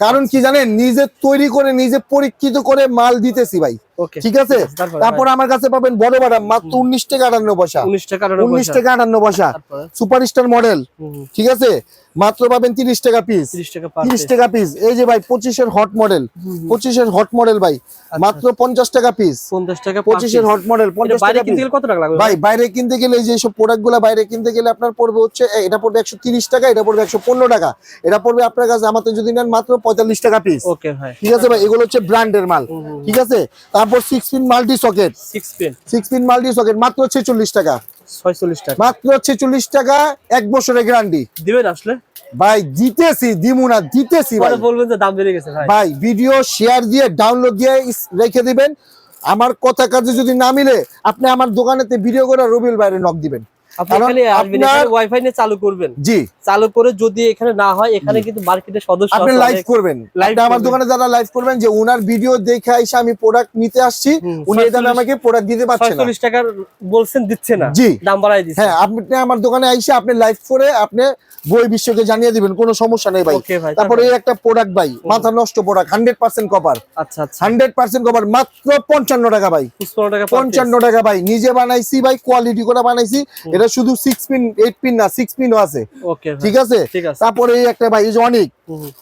কারণ কি জানেন নিজে তৈরি করে নিজে পরীক্ষিত করে মাল দিতেছি ভাই। ঠিক আছে? তারপর আমার কাছে পাবেন বড় বাদাম মাত্র উনিশ টাকা আটান্ন পয়সা। উনিশ টাকা আটান্ন পয়সা। তারপরে? Superstar model. ঠিক আছে? মাত্র পাবেন তিরিশ টাকা পিস তিরিশ টাকা পিস এই যে ভাই পঁচিশের হট মডেল পঁচিশের হট মডেল ভাই। মাত্র পঞ্চাশ টাকা পিস পঞ্চাশ টাকা পঁচিশের হট মডেল পঞ্চাশ বাইরে টাকা কিনতে গেলে কত টাকা লাগবে ভাই বাইরে কিনতে গেলে যে সব প্রোডাক্টগুলা বাইরে কিনতে গেলে আপনার পড়বে হচ্ছে এটা পড়বে একশো তিরিশ টাকা এটা পড়বে একশো পনেরো টাকা। এটা পড়বে আপনার কাছে আমাদের যদি নেন মাত্র পঁয়তাল্লিশ টাকা পিস ঠিক আছে ভাই? এগুলো হচ্ছে ব্র্যান্ডের মাল। ঠিক আছে? তারপর six pin multi socket six pin six pin multi socket মাত্র ছেচল্লিশ টাকা। ছয়চল্লিশ টাকা। মাত্র ছেচল্লিশ টাকা এক বছরের গ্যারান্টি দিবেন আসলে? ভাই দিমুনা দিতেছি ভাই। বলবেন যে দাম বেড়ে গেছে ভাই। ভাই ভিডিও শেয়ার দিয়ে ডাউনলোড দিয়ে রেখে দিবেন। আমার কথা কাজে যদি না মিলে আপনি আমার দোকানেতে ভিডিও করে রবিল বাইরে নক দিবেন। আপনি আসবেন ওয়াইফাই নিয়ে চালু করবেন। জি। চালু করে যদি এখানে না হয় এখানে কিন্তু মার্কেটের সদস্য আপনি লাইভ করবেন। আমার দোকানে যারা লাইভ করবেন যে ওনার ভিডিও দেখে এসে আমি প্রোডাক্ট নিতে আসছি উনি এটা আমাকে প্রোডাক্ট দিতে পারছে না। ছয়চল্লিশ টাকার বলছেন দিচ্ছে না জি। দাম বাড়াই দিচ্ছে। হ্যাঁ আপনি আমার দোকানে আইসে আপনি লাইভ করে আপনি বই বিশ্বকে জানিয়ে দিবেন কোনো সমস্যা নেই ভাই। তারপরে এই একটা প্রোডাক্ট ভাই মাথা নষ্ট প্রোডাক্ট হান্ড্রেড পার্সেন্ট কপার আচ্ছা হান্ড্রেড পার্সেন্ট কপার মাত্র পঞ্চান্ন টাকা ভাই। পঞ্চান্ন টাকা ভাই নিজে বানাইছি ভাই কোয়ালিটি করে বানাইছি। এটা শুধু সিক্স পিন এইট পিন না সিক্স পিনও আছে। ঠিক আছে? ঠিক আছে। তারপরে এই একটা ভাই এই যে অনেক।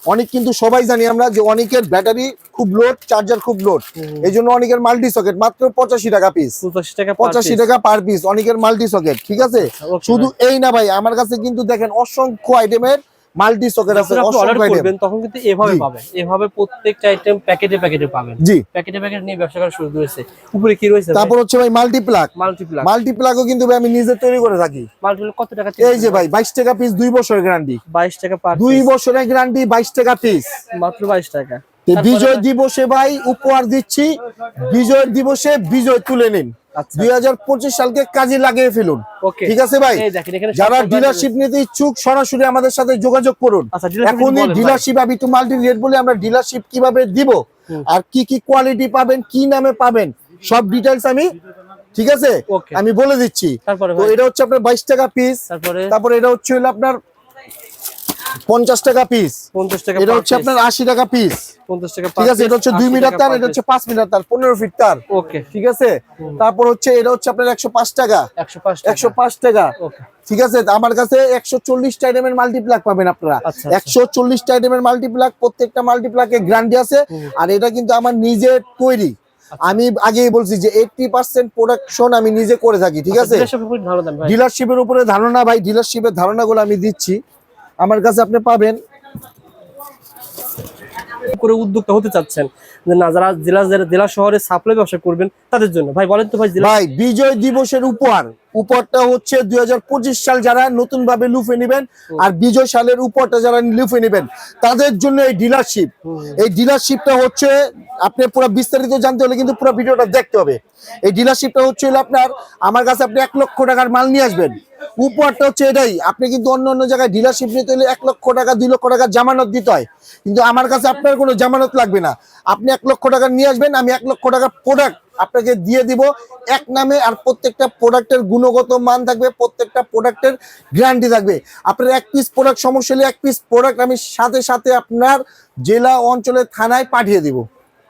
অনেক কিন্তু সবাই জানি আমরা যে অনেকের ব্যাটারি খুব লোড চার্জার খুব লোড এই জন্য অনেকের মাল্টি সকেট মাত্র পঁচাশি টাকা পিস পঁচাশি টাকা পার পিস অনেকের মাল্টি সকেট ঠিক আছে? শুধু এই না ভাই আমার কাছে কিন্তু দেখেন অসংখ্য আইটেমের মাল্টি সকেট আছে অসংখ্য আইটেম করবেন তখন কিন্তু এভাবে। পাবেন। এভাবে প্রত্যেকটা আইটেম প্যাকেটে প্যাকেটে পাবেন। জি। প্যাকেটে প্যাকেট নিয়ে ব্যবসা করা শুরু করেছে উপরে কি রয়েছে তারপর হচ্ছে ভাই মাল্টি প্লাগ মাল্টিপ্লাক মাল্টি প্লাগও কিন্তু ভাই আমি নিজে তৈরি করে থাকি। মাল্টিপ্লাক কত টাকা এই যে ভাই বাইশ টাকা পিস দুই বছরের গ্যারান্টি বাইশ টাকা পার দুই বছরের গ্যারান্টি বাইশ টাকা পিস মাত্র বাইশ টাকা। বিজয় দিবসে ভাই উপহার দিচ্ছি। বিজয় দিবসে বিজয় তুলে নিন। দুই হাজার পঁচিশ সালকে কাজে লাগিয়ে ফেলুন। ঠিক আছে ভাই? যারা ডিলারশিপ নিতে ইচ্ছুক সরাসরি আমাদের সাথে যোগাযোগ করুন। আচ্ছা এখনই ডিলারশিপ আমি টু মাল্টি রেট বলে আমরা ডিলারশিপ কীভাবে দিব আর কি কি কোয়ালিটি পাবেন কি নামে পাবেন সব ডিটেলস আমি ঠিক আছে? আমি বলে দিচ্ছি। তো এটা হচ্ছে আপনার বাইশ টাকা পিস তারপরে? তারপরে এটা হচ্ছে হলো আপনার পঞ্চাশ টাকা পিস পঞ্চাশ টাকা এটা হচ্ছে আপনার আশি টাকা পিস পঞ্চাশ টাকা ঠিক আছে এটা হচ্ছে দুই মিটার তার এটা হচ্ছে পাঁচ মিটার তার পনেরো ফিট তার। ওকে ঠিক আছে? তারপর হচ্ছে এটা হচ্ছে আপনার একশো পাঁচ টাকা। একশো পাঁচ টাকা। ঠিক আছে আমার কাছে একশো চল্লিশটা আইটেমের মাল্টিপ্লাক পাবেন আপনারা। আচ্ছা, একশো চল্লিশটা আইটেমের মাল্টিপ্লাক প্রত্যেকটা মাল্টিপ্লাকে গ্যারান্টি আছে। আর এটা কিন্তু আমার নিজের তৈরি। আমি আগেই বলছি যে এইটটি পার্সেন্ট প্রোডাকশন আমি নিজে করে থাকি ঠিক আছে? ডিলারশিপের উপরে ধারণা ভাই ডিলারশিপের ধারণাগুলো আমি দিচ্ছি। আমার কাছে আপনি পাবেন। করে উদ্যোক্তা হতে চাচ্ছেন যে না যারা জেলা জেলা- জেলা শহরে সাপ্লাই ব্যবসা করবেন তাদের জন্য। ভাই বলেন তো ভাই ভাই বিজয় দিবসের উপহার। উপহারটা হচ্ছে দুই হাজার পঁচিশ সাল যারা নতুন ভাবে লুফে নেবেন আর বিজয় সালের উপরটা যারা লুফে নেবেন তাদের জন্য এই ডিলারশিপ এই ডিলারশিপটা হচ্ছে আপনি পুরো বিস্তারিত জানতে হলে কিন্তু পুরো ভিডিওটা দেখতে হবে। এই ডিলারশিপটা হচ্ছে হলো আপনার আমার কাছে আপনি এক লক্ষ টাকার মাল নিয়ে আসবেন। উপহারটা হচ্ছে এটাই আপনি কিন্তু অন্য অন্য জায়গায় ডিলারশিপ নিতে হলে এক লক্ষ টাকা দুই লক্ষ টাকা জামানত দিতে হয়। কিন্তু আমার কাছে আপনার কোনো জামানত লাগবে না। আপনি এক লক্ষ টাকা নিয়ে আসবেন আমি এক লক্ষ টাকার প্রোডাক্ট আপনাকে দিয়ে দিব এক নামে আর প্রত্যেকটা প্রোডাক্টের গুণগত মান থাকবে প্রত্যেকটা প্রোডাক্টের গ্যারান্টি থাকবে। আপনার এক পিস প্রোডাক্ট সমস্যা হলে এক পিস প্রোডাক্ট আমি সাথে সাথে আপনার জেলা অঞ্চলের থানায় পাঠিয়ে দিব।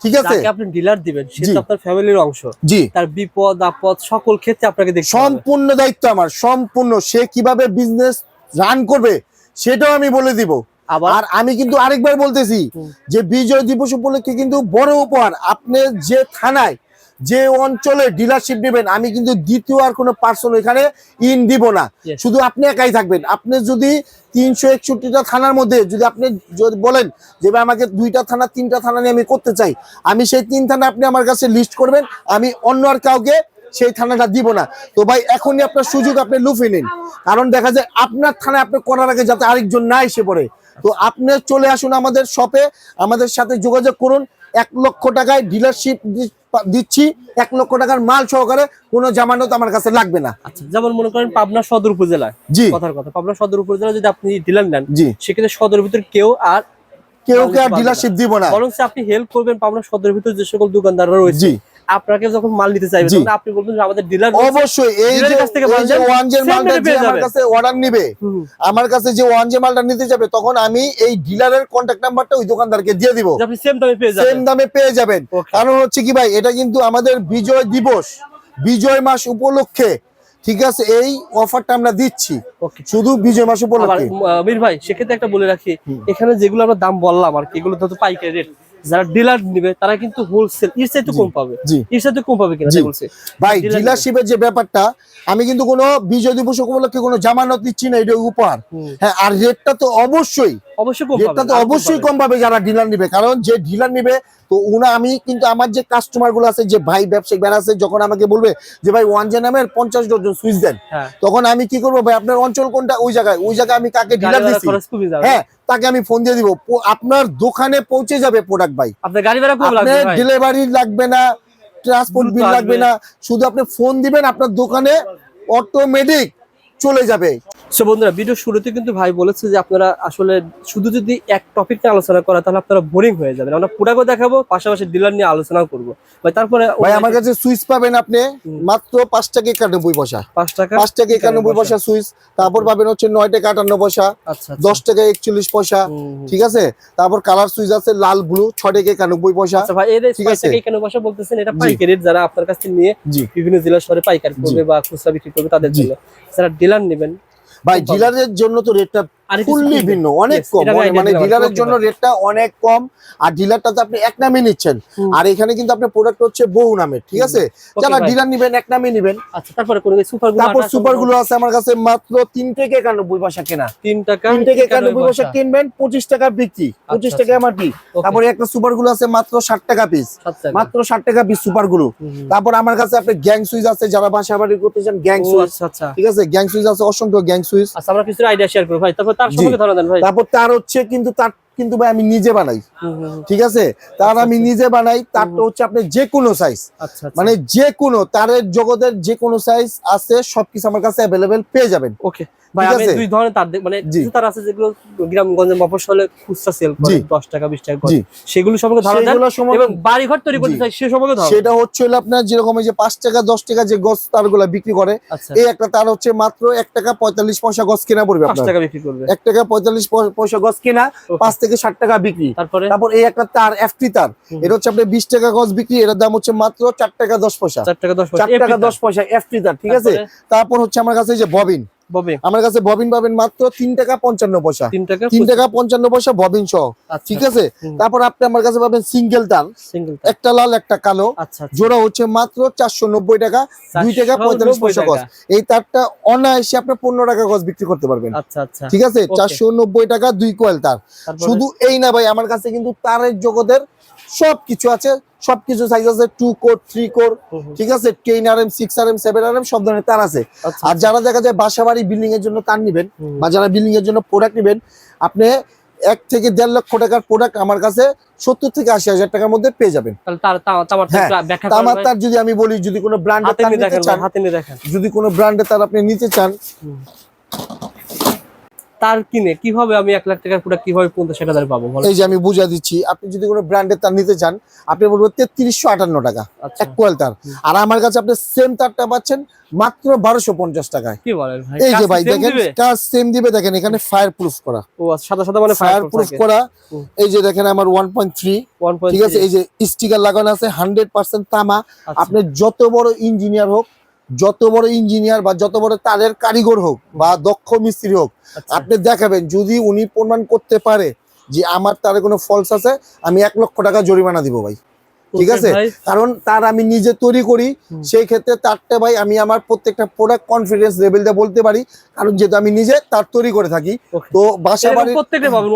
ঠিক আছে? আপনি ডিলার দিবেন আপনার ফ্যামিলির অংশ। জি। তার বিপদ আপদ সকল ক্ষেত্রে আপনাকে দেখতে সম্পূর্ণ দায়িত্ব আমার সম্পূর্ণ। সে কীভাবে বিজনেস রান করবে সেটাও আমি বলে দিব। আবার? আর আমি কিন্তু আরেকবার বলতেছি যে বিজয় দিবস উপলক্ষে কিন্তু বড় উপহার। আপনি যে থানায় যে অঞ্চলে ডিলারশিপ নেবেন আমি কিন্তু দ্বিতীয় আর কোনো পার্সন এখানে ইন দিব না। শুধু আপনি একাই থাকবেন। আপনি যদি তিনশো একষট্টিটা থানার মধ্যে যদি আপনি যদি বলেন যে ভাই আমাকে দুইটা থানা তিনটা থানা নিয়ে আমি করতে চাই। আমি সেই তিন থানা আপনি আমার কাছে লিস্ট করবেন। আমি অন্য আর কাউকে সেই থানাটা দিব না। তো ভাই এখনই আপনার সুযোগ আপনি লুফে নিন। কারণ দেখা যায় আপনার থানায় আপনি করার আগে যাতে আরেকজন না এসে পড়ে। তো আপনি চলে আসুন আমাদের শপে আমাদের সাথে যোগাযোগ করুন। এক লক্ষ টাকায় ডিলারশিপ দিচ্ছি এক লক্ষ টাকার মাল সহকারে কোনো জামানত আমার কাছে লাগবে না। আচ্ছা যেমন মনে করেন পাবনা সদর উপজেলায় জি। কথার কথা পাবনা সদর উপজেলায় যদি আপনি ডিলার নেন জি। সেক্ষেত্রে সদর ভিতর কেউ আর কেউ কে আর ডিলারশিপ দিব না? বরং আপনি হেল্প করবেন পাবনা সদর ভিতর যে সকল দোকানদাররা রয়েছে। আপনাকে যখন মাল নিতে চাইবে তখন আপনি বলবেন আমাদের ডিলার অবশ্যই এই যে কাছ থেকে মাল যে ওয়ান জের মালটা যে আমার কাছে অর্ডার নিবে আমার কাছে যে ওয়ান জে মালটা নিতে যাবে তখন আমি এই ডিলারের কন্টাক্ট নাম্বারটা ওই দোকানদারকে দিয়ে দিব। আপনি সেম দামে পেয়ে সেম যাবেন। দামে পেয়ে যাবেন। কারণ হচ্ছে কি ভাই এটা কিন্তু আমাদের বিজয় দিবস। বিজয় মাস উপলক্ষে ঠিক আছে এই অফারটা আমরা দিচ্ছি। শুধু বিজয় মাস উপলক্ষে। মীর ভাই সেক্ষেত্রে একটা বলে রাখি এখানে যেগুলো আমরা দাম বললাম আর কি এগুলো তো পাইকারি রেট যারা ডিলার নিবে তারা কিন্তু হোলসেল এর চাইতে কম পাবে। এর চাইতে কম পাবে কিনা বলছে। ভাই ডিলারশিপের যে ব্যাপারটা আমি কিন্তু কোনো বিজয় দিবস উপলক্ষে কোনো জামানত দিচ্ছি না এটা উপহার। হ্যাঁ আর রেটটা তো অবশ্যই অবশ্যই কম পাবে তো অবশ্যই কম পাবে যারা ডিলার নিবে। কারণ যে ডিলার নিবে তো উনা আমি কিন্তু আমার যে কাস্টমারগুলো আছে যে ভাই ব্যবসায়িক ব্যান আছে যখন আমাকে বলবে যে ভাই ওয়ান জে নামের পঞ্চাশ ডজন সুইচ দেন। হ্যাঁ। তখন আমি কি করব ভাই আপনার অঞ্চল কোনটা? ওই জায়গায় ওই জায়গায় আমি কাকে ডিলার দিচ্ছি হ্যাঁ তাকে আমি ফোন দিয়ে দিব। আপনার দোকানে পৌঁছে যাবে প্রোডাক্ট ভাই। আপনার গাড়ি ভাড়া কম লাগবে ডেলিভারি লাগবে না ট্রান্সপোর্ট বিল লাগবে না। শুধু আপনি ফোন দিবেন আপনার দোকানে অটোমেটিক চলে যাবে। সো বন্ধুরা ভিডিও শুরুতে কিন্তু ভাই বলেছে যে আপনারা আসলে শুধু যদি এক টপিক নিয়ে আলোচনা করা তাহলে আপনারা বোরিং হয়ে যাবেন। আমরা পুরাকও দেখাবো পাশাপাশি ডিলার নিয়ে আলোচনাও করব। ভাই তারপরে ভাই আমার কাছে সুইচ পাবেন আপনি মাত্র পাঁচ টাকা একানব্বই পয়সা। পাঁচ টাকা পাঁচ টাকা একানব্বই পয়সা। সুইচ তারপর পাবেন হচ্ছে নয় টাকা আটান্ন পয়সা আচ্ছা আচ্ছা। দশ টাকা একচল্লিশ পয়সা। ঠিক আছে? তারপর কালার সুইচ আছে লাল ব্লু ছ টাকা একানব্বই পয়সা আচ্ছা ভাই এর ঠিক আছে। কেন বসা বলতেছেন এটা পাইকারি যারা আপনার কাছ থেকে নিয়ে বিভিন্ন জেলা শহরে পাইকারি করবে বা খুচরা বিক্রি করবে তাদের জন্য। যারা ডিলার নেবেন ভাই জিলারের ডিলারের জন্য তো রেটটা ফুললি ভিন্ন অনেক কম মানে- idea মানে ডিলারের জন্য রেটটা অনেক কম আর ডিলারটাতে আপনি এক নামে নিচ্ছেন। আর এখানে কিন্তু আপনার প্রোডাক্ট হচ্ছে বহু ঠিক আছে? যারা ডিলার নিবেন এক নামে নিবেন। আচ্ছা তারপরে কোন সুপার তারপর সুপারগুলো আছে আমার কাছে মাত্র থেকে একানব্বই পয়সা কেনা। টাকা থেকে একানব্বই পয়সা কিনবেন পঁচিশ টাকা বিক্রি পঁচিশ আচ্ছা, টাকা এমআরপি. তারপরে একটা সুপারগুলো আছে মাত্র ষাট টাকা পিস মাত্র ষাট টাকা পিস সুপারগুলো। তারপর আমার কাছে আপনি গ্যাং সুইচ আছে যারা বাসা বাড়ি করতে চান গ্যাং সুইচ আচ্ছা আচ্ছা। ঠিক আছে? গ্যাং সুইচ আছে অসংখ্য গ্যাং সুইচ আচ্ছা আমরা কিছু আইডিয়া শেয়ার করব। ভাই তারপর তার জি। সম্পর্কে ধারণা দেন ভাই। তারপর তার হচ্ছে কিন্তু তার কিন্তু ভাই আমি নিজে বানাই। ঠিক আছে? তার আমি নিজে বানাই তার তো হচ্ছে আপনি যে কোনো সাইজ মানে যে কোনো তারের জগতের যে কোনো সাইজ আছে সবকিছু আমার কাছে অ্যাভেলেবেল পেয়ে যাবেন। ওকে ভাই আমি দুই ধরনের তার মানে কিছু তার আছে যেগুলো গ্রামগঞ্জে মফস্বলে খুচরা সেল করে জি। দশ টাকা টাকা করে। সেগুলো সম্পর্কে ধারণা দেন। এবং বাড়ি তৈরি করতে চাই সে সম্পর্কে ধারণা সেটা হচ্ছে হলো আপনার যেরকম এই যে পাঁচ টাকা দশ টাকা যে তারগুলা বিক্রি করে আচ্ছা। এই একটা তার হচ্ছে মাত্র টাকা পঁয়তাল্লিশ পয়সা গছ কেনা পড়বে টাকা বিক্রি করবে। এক টাকা পঁয়তাল্লিশ পয়- পয়সা গছ কেনা. পাঁচ থেকে ষাট টাকা বিক্রি। তারপরে? তারপর এই একটা তার এফটি তার। এটা হচ্ছে আপনার বিশ টাকা গছ বিক্রি এটার দাম হচ্ছে মাত্র চার টাকা দশ পয়সা। চার টাকা দশ চার টাকা দশ পয়সা এফটি তার ঠিক আছে? তারপর? হচ্ছে আমার কাছে এই যে ববিন। ববে আমার কাছে ববিন পাবেন মাত্র তিন টাকা পঞ্চান্ন পয়সা। তিন টাকা পঞ্চান্ন। পয়সা ববিন সহ। আচ্ছা, ঠিক আছে? তারপর আপনি আমার কাছে পাবেন সিঙ্গেল সিঙ্গেল একটা লাল একটা কালো। আচ্ছা আচ্ছা। জোড়া হচ্ছে মাত্র চারশো নব্বই টাকা দুই টাকা 490 পঁয়তাল্লিশ পয়সা গজ এই তারটা অনায়াসে আপনি পনেরো টাকা গজ বিক্রি করতে পারবেন। ঠিক আছে? চারশো নব্বই টাকা দুই কোয়েল তার। শুধু এই না ভাই আমার কাছে কিন্তু তারের জগতের সব কিছু আছে সবকিছু সাইজ আছে টু কোর থ্রি কোর। ঠিক আছে? Ten R M six R M seven R M সব ধরনের তার আছে। আচ্ছা। আর যারা দেখা যায় বাসা বাড়ি বিল্ডিং এর জন্য তার নিবেন বা যারা বিল্ডিং এর জন্য প্রোডাক্ট নিবেন আপনি এক থেকে দেড় লক্ষ টাকার প্রোডাক্ট আমার কাছে সত্তর থেকে আশি হাজার টাকার মধ্যে পেয়ে যাবেন। তাহলে তার তা- তামার হ্যাঁ, তার যদি আমি বলি যদি কোনো ব্র্যান্ডের তার নিতে চান হাতে নিয়ে দেখেন। যদি কোনো ব্র্যান্ডের তার আপনি নিতে চান তার কিনে কীভাবে আমি এক লাখ টাকার প্রোডাক্ট কীভাবে পঞ্চাশ ষাট হাজার পাবো এই যে আমি বুঝা দিচ্ছি আপনি যদি কোনো ব্র্যান্ডের তার নিতে চান আপনি বলব তেত্রিশশো আটান্ন টাকা আচ্ছা। এক কোয়েল তার। আর আমার কাছে আপনি সেম তারটা পাচ্ছেন মাত্র বারোশো পঞ্চাশ টাকায়। কি বলেন এই যে ভাই দেখেন? কাজ সেম দিবে দেখেন এখানে ফায়ার প্রুফ করা। ও আচ্ছা, সাদা সাদা মানে ফায়ার প্রুফ করা। এই যে দেখেন আমার ওয়ান পয়েন্ট থ্রি ঠিক আছে এই যে স্টিকার লাগানো আছে হান্ড্রেড পার্সেন্ট তামা। আচ্ছা। আপনি যত বড় ইঞ্জিনিয়ার হোক যত বড় ইঞ্জিনিয়ার বা যত বড় তারের কারিগর হোক বা দক্ষ মিস্ত্রি হোক আচ্ছা। আপনি দেখাবেন যদি উনি প্রমাণ করতে পারে যে আমার তারে কোনো ফলস আছে আমি এক লক্ষ টাকা জরিমানা দিব ভাই। ঠিক আছে? কারণ তার আমি নিজে তৈরি করি সেই ক্ষেত্রে তারটা ভাই আমি আমার প্রত্যেকটা প্রোডাক্ট কনফিডেন্স লেভেল দিয়ে বলতে পারি কারণ যেহেতু আমি নিজে তার তৈরি করে থাকি তো বাসা বাড়ি প্রত্যেকটা পাবেন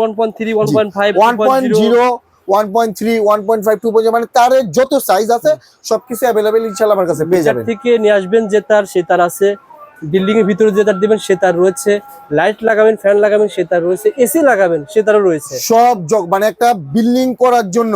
one point three one point three one point five two point মানে তারের যত সাইজ আছে সবকিছু অ্যাভেলেবেল ইনশাল্লাহ আমার কাছে পেয়ে যাবেন। থেকে নিয়ে আসবেন যে তার সে তার আছে। বিল্ডিং এর ভিতরে যে তার দিবেন সে তার রয়েছে। লাইট লাগাবেন ফ্যান লাগাবেন সে তার রয়েছে। এসি লাগাবেন সে তারও রয়েছে। সব জগ মানে একটা বিল্ডিং করার জন্য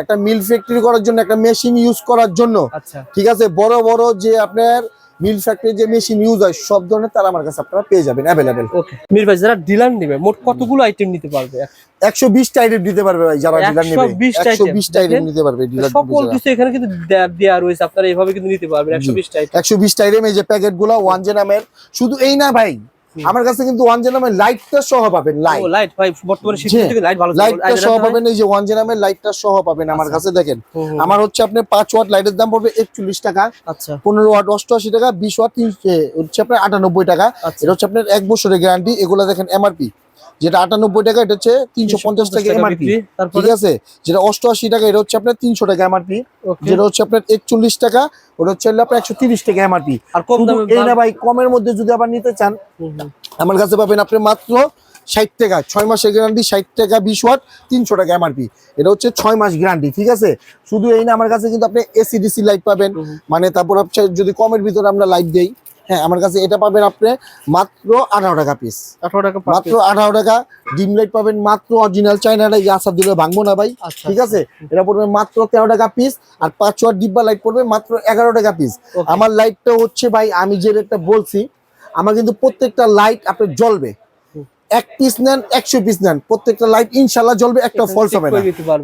একটা মিল ফ্যাক্টরি করার জন্য একটা মেশিন ইউজ করার জন্য আচ্ছা। ঠিক আছে? বড় বড় যে আপনার মিল ফ্যাক্টরি যে মেশিন ইউজ হয় সব ধরনের তার আমার কাছে আপনারা পেয়ে যাবেন অ্যাভেলেবেল ওকে মির ভাই যারা ডিলার নেবে মোট কতগুলো আইটেম নিতে পারবে? একশো বিশটা আইটেম দিতে পারবে ভাই যারা ডিলার নেবে। 120 টা একশো বিশ বিশটা আইটেম নিতে পারবে ডিলার সকল কিছু এখানে কিন্তু দেয়া- দেয়া রয়েছে আপনারা এইভাবে কিন্তু নিতে পারবেন একশো বিশটা আইটেম একশো বিশটা আইটেম এই যে প্যাকেটগুলো ওয়ান জেনামের শুধু এই না ভাই আমার কাছে কিন্তু ওয়ান জেনামের লাইটটা সহ পাবেন লাইট লাইট ভাই বর্তমানে সিস্টেম থেকে লাইট ভালো লাইটটা সহ পাবেন এই যে ওয়ান জেনামের লাইটটা সহ পাবেন আমার কাছে দেখেন। আমার হচ্ছে আপনি 5 ওয়াট লাইটের দাম পড়বে একচল্লিশ টাকা আচ্ছা। পনেরো ওয়াট অষ্টআশি টাকা বিশ ওয়াট তিন এ, হচ্ছে আপনার আটানব্বই টাকা। আচ্ছা। এটা হচ্ছে আপনার এক বছরের গ্যারান্টি এগুলা দেখেন এমআরপি যেটা আটানব্বই টাকা এটা হচ্ছে তিনশো পঞ্চাশ টাকা এমআরপি ঠিক আছে? যেটা অষ্টআশি টাকা এটা হচ্ছে আপনার তিনশো টাকা এমআরপি. যেটা হচ্ছে আপনার একচল্লিশ টাকা ওটা হচ্ছে আপনার একশো তিরিশ টাকা এমআরপি আর কম এই না ভাই কমের মধ্যে যদি আবার নিতে চান। আমার কাছে পাবেন আপনি মাত্র ষাট টাকা ছয় মাসের গ্যারান্টি ষাট টাকা বিশ ওয়াট তিনশো টাকা এমআরপি এটা হচ্ছে ছয় মাস গ্যারান্টি ঠিক আছে? শুধু এই না আমার কাছে কিন্তু আপনি এসি ডিসি লাইট পাবেন। মানে তারপর যদি কমের ভিতরে আমরা লাইট দেই হ্যাঁ আমার কাছে এটা পাবেন আপনি মাত্র আঠারো টাকা পিস আঠারো টাকা মাত্র আঠারো টাকা ডিম লাইট পাবেন মাত্র অরিজিনাল চাইনার এই আসার দিলে ভাঙবো না ভাই। আচ্ছা, ঠিক আছে? এটা পড়বে মাত্র তেরো টাকা পিস আর পাঁচ ওয়াট ডিব্বা লাইট পড়বে মাত্র এগারো টাকা পিস আমার লাইটটা হচ্ছে ভাই আমি যে রেটটা বলছি আমার কিন্তু প্রত্যেকটা লাইট আপনার জ্বলবে। এক পিস নেন একশো পিস নেন প্রত্যেকটা লাইট ইনশাল্লাহ জ্বলবে একটা ফলস হবে না।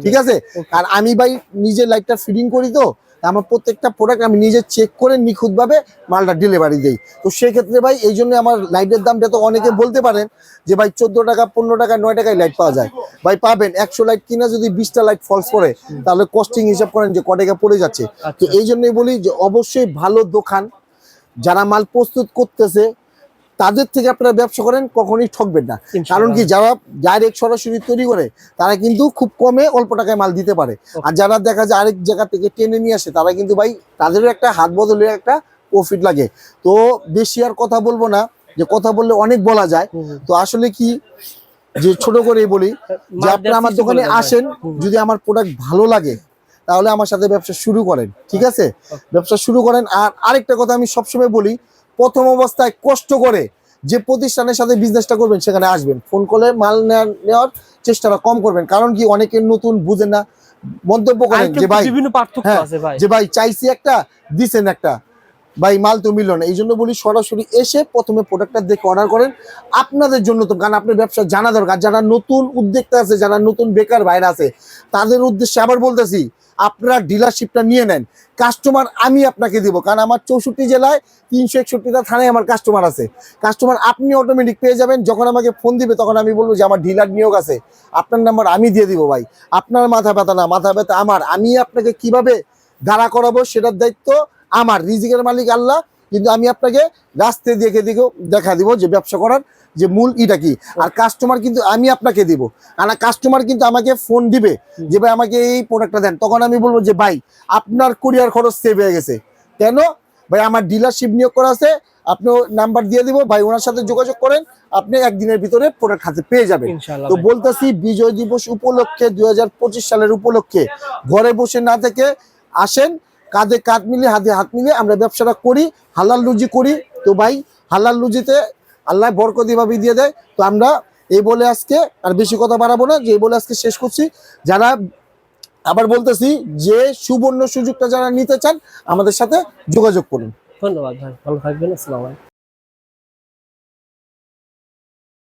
ঠিক আছে? আর আমি ভাই নিজের লাইটটা ফিটিং করি তো আমার প্রত্যেকটা প্রোডাক্ট আমি নিজে চেক করে নিখুঁতভাবে মালটা ডেলিভারি দিই। তো সেক্ষেত্রে ভাই এই জন্য আমার লাইটের দামটা তো অনেকে বলতে পারেন যে ভাই চোদ্দ টাকা পনেরো টাকা নয় টাকায় লাইট পাওয়া যায়। ভাই পাবেন। একশো লাইট কিনা যদি বিশটা লাইট ফলস করে তাহলে কস্টিং হিসাব করেন যে ক টাকা পড়ে যাচ্ছে। তো আচ্ছা। এই জন্যই বলি যে অবশ্যই ভালো দোকান। যারা মাল প্রস্তুত করতেছে তাদের থেকে আপনারা ব্যবসা করেন কখনোই ঠকবেন না। কারণ কি যারা ডাইরেক্ট সরাসরি তৈরি করে তারা কিন্তু খুব কমে অল্প টাকায় মাল দিতে পারে। আর যারা দেখা যায় আরেক জায়গা থেকে টেনে নিয়ে আসে তারা কিন্তু ভাই তাদেরও একটা হাত বদলের একটা প্রফিট লাগে। তো বেশি আর কথা বলব না যে কথা বললে অনেক বলা যায়। তো আসলে কি যে ছোট করেই বলি যে মাল আপনারা আমার দোকানে আসেন যদি আমার প্রোডাক্ট ভালো লাগে তাহলে আমার সাথে ব্যবসা শুরু করেন ঠিক আছে? ব্যবসা শুরু করেন আর আরেকটা কথা আমি সবসময় বলি প্রথম অবস্থায় কষ্ট করে যে প্রতিষ্ঠানের সাথে বিজনেসটা করবেন সেখানে আসবেন। ফোন করলে মাল নেওয়ার- চেষ্টাটা কম করবেন। কারণ কি অনেকে নতুন বুঝেন না মন্তব্য করেন যে ভাই বিভিন্ন পার্থক্য হ্যাঁ, আছে ভাই। যে ভাই চাইছি একটা দিছেন একটা। ভাই মাল তো মিললো না। এই জন্য বলি সরাসরি এসে প্রথমে প্রোডাক্টটা দেখে অর্ডার করেন। আপনাদের জন্য তো কারণ আপনার ব্যবসা জানা দরকার। যারা নতুন উদ্যোক্তা আছে যারা নতুন বেকার বাইরে আছে তাদের উদ্দেশ্যে আবার বলতেছি আপনারা ডিলারশিপটা নিয়ে নেন। কাস্টমার আমি আপনাকে দিব, কারণ আমার চৌষট্টি জেলায় তিনশো একষট্টিটা থানায় আমার কাস্টমার আছে। কাস্টমার আপনি অটোমেটিক পেয়ে যাবেন, যখন আমাকে ফোন দিবে তখন আমি বলব যে আমার ডিলার নিয়োগ আছে। আপনার নাম্বার আমি দিয়ে দিব ভাই। আপনার মাথা ব্যথা না, মাথা ব্যথা আমার। আমি আপনাকে কীভাবে দাঁড়া করাবো সেটার দায়িত্ব আমার, রিজিকের মালিক আল্লাহ। কিন্তু আমি আপনাকে রাস্তে দেখে দিকেও দেখা দিব যে ব্যবসা করার যে মূল ইটা কি। আর কাস্টমার কিন্তু আমি আপনাকে দিব। আর কাস্টমার কিন্তু আমাকে ফোন দিবে যে ভাই আমাকে এই প্রোডাক্টটা দেন। তখন আমি বলব যে ভাই আপনার কুরিয়ার খরচ সেভ হয়ে গেছে। কেন? ভাই আমার ডিলারশিপ নিয়োগ করা আছে। আপনি নাম্বার দিয়ে দিব। ভাই ওনার সাথে যোগাযোগ করেন। আপনি একদিনের ভিতরে প্রোডাক্ট হাতে পেয়ে যাবেন। তো বলতেছি বিজয় দিবস উপলক্ষে দুই হাজার পঁচিশ সালের উপলক্ষে ঘরে বসে না থেকে আসেন। কাঁধে কাঁধ মিলিয়ে, হাতে হাত মিলিয়ে আমরা ব্যবসাটা করি, হালাল রুজি করি। তো ভাই, হালাল রুজিতে আল্লাহ বরকত এভাবে দিয়ে দেয়। তো আমরা এই বলে আজকে আর বেশি কথা বাড়াবো না, যে এই বলে আজকে শেষ করছি। যারা আবার বলতেছি যে সুবর্ণ সুযোগটা যারা নিতে চান, আমাদের সাথে যোগাযোগ করুন। ধন্যবাদ ভাই, ভালো থাকবেন, আসসালাম আলাইকুম।